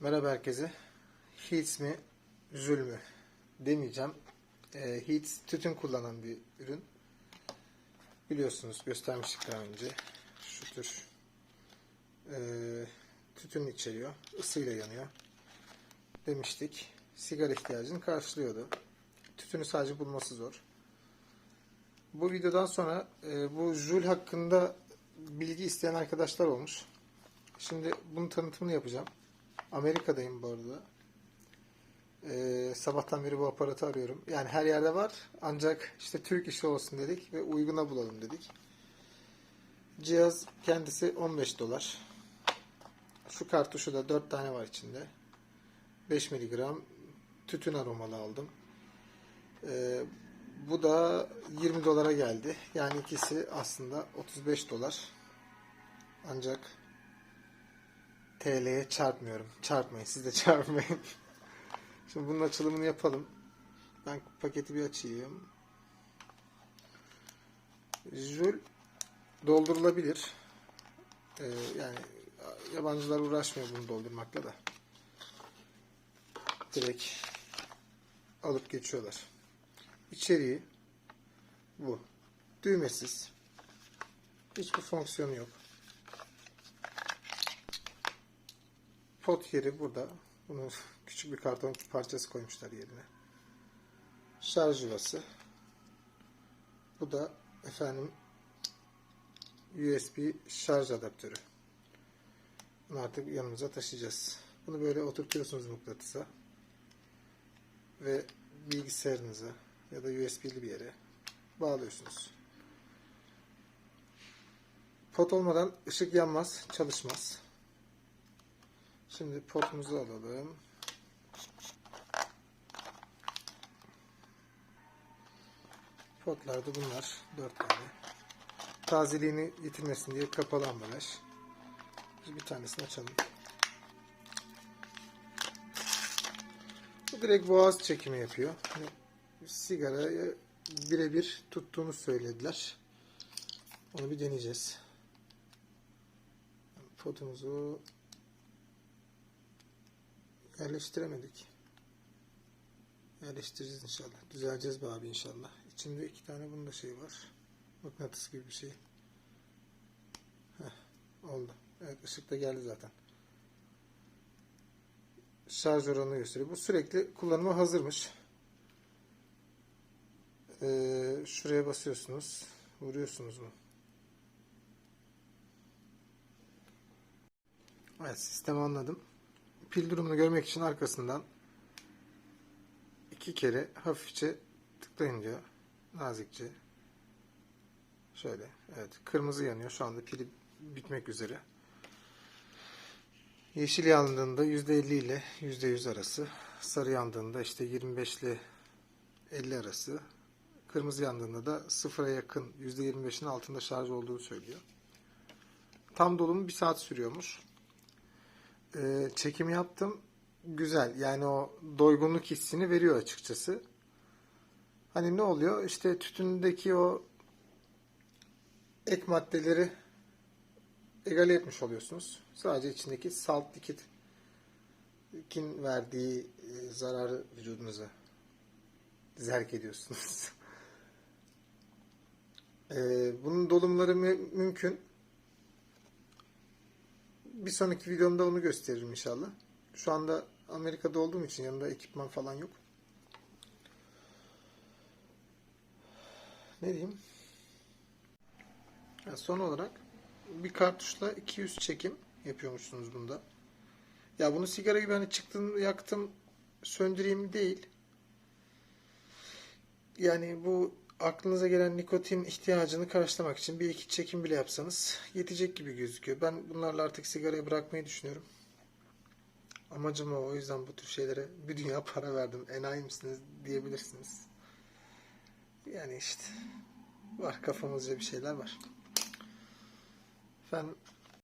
Merhaba herkese. Heats mi, Zül mü demeyeceğim. E, Heats tütün kullanan bir ürün. Biliyorsunuz göstermiştik daha önce. Şu tür e, tütün içeriyor. Isıyla yanıyor. Demiştik. Sigara ihtiyacını karşılıyordu. Tütünü sadece bulması zor. Bu videodan sonra e, bu Joule hakkında bilgi isteyen arkadaşlar olmuş. Şimdi bunun tanıtımını yapacağım. Amerika'dayım bu arada. Ee, sabahtan beri bu aparatı arıyorum. Yani her yerde var. Ancak işte Türk işi olsun dedik ve uyguna bulalım dedik. Cihaz kendisi 15 dolar. Şu kartuşu da 4 tane var içinde. 5 miligram tütün aromalı aldım. Ee, bu da 20 dolara geldi. Yani ikisi aslında 35 dolar. Ancak TL'ye çarpmıyorum. Çarpmayın. Siz de çarpmayın. Şimdi bunun açılımını yapalım. Ben paketi bir açayım. Jül doldurulabilir. Ee, yani yabancılar uğraşmıyor bunu doldurmakla da. Direkt alıp geçiyorlar. İçeriği bu. Düğmesiz. Hiçbir fonksiyonu yok. Pot yeri burada. Bunu küçük bir karton parçası koymuşlar yerine. Şarj yuvası. Bu da efendim USB şarj adaptörü. Bunu artık yanımıza taşıyacağız. Bunu böyle oturtuyorsunuz mıknatısa ve bilgisayarınıza ya da USB'li bir yere bağlıyorsunuz. Pot olmadan ışık yanmaz, çalışmaz. Şimdi potumuzu alalım. Potlarda bunlar. Dört tane. Tazeliğini yitirmesin diye kapalı ambalaj. Bir tanesini açalım. Bu direkt boğaz çekimi yapıyor. Hani sigarayı birebir tuttuğunu söylediler. Onu bir deneyeceğiz. Potumuzu yerleştiremedik. Yerleştireceğiz inşallah. Düzeleceğiz be abi inşallah. İçinde iki tane bunda şey var. Mıknatıs gibi bir şey. Heh, oldu. Evet ışık da geldi zaten. Şarj oranını gösteriyor. Bu sürekli kullanıma hazırmış. Ee, şuraya basıyorsunuz. Vuruyorsunuz mu? Evet sistemi anladım pil durumunu görmek için arkasından iki kere hafifçe tıklayın diyor. Nazikçe. Şöyle. Evet. Kırmızı yanıyor. Şu anda pili bitmek üzere. Yeşil yandığında %50 ile %100 arası. Sarı yandığında işte 25 ile 50 arası. Kırmızı yandığında da sıfıra yakın %25'in altında şarj olduğunu söylüyor. Tam dolumu bir saat sürüyormuş e, çekim yaptım. Güzel. Yani o doygunluk hissini veriyor açıkçası. Hani ne oluyor? İşte tütündeki o ek maddeleri egale etmiş oluyorsunuz. Sadece içindeki salt dikitin verdiği e, zararı vücudunuza zerk ediyorsunuz. e, bunun dolumları mü mümkün bir sonraki videomda onu gösteririm inşallah. Şu anda Amerika'da olduğum için yanında ekipman falan yok. Ne diyeyim? Ya son olarak bir kartuşla 200 çekim yapıyormuşsunuz bunda. Ya bunu sigara gibi hani çıktım yaktım söndüreyim değil. Yani bu aklınıza gelen nikotin ihtiyacını karşılamak için bir iki çekim bile yapsanız yetecek gibi gözüküyor. Ben bunlarla artık sigarayı bırakmayı düşünüyorum. Amacım o. O yüzden bu tür şeylere bir dünya para verdim. Enayi misiniz diyebilirsiniz. Yani işte var kafamızca bir şeyler var. Efendim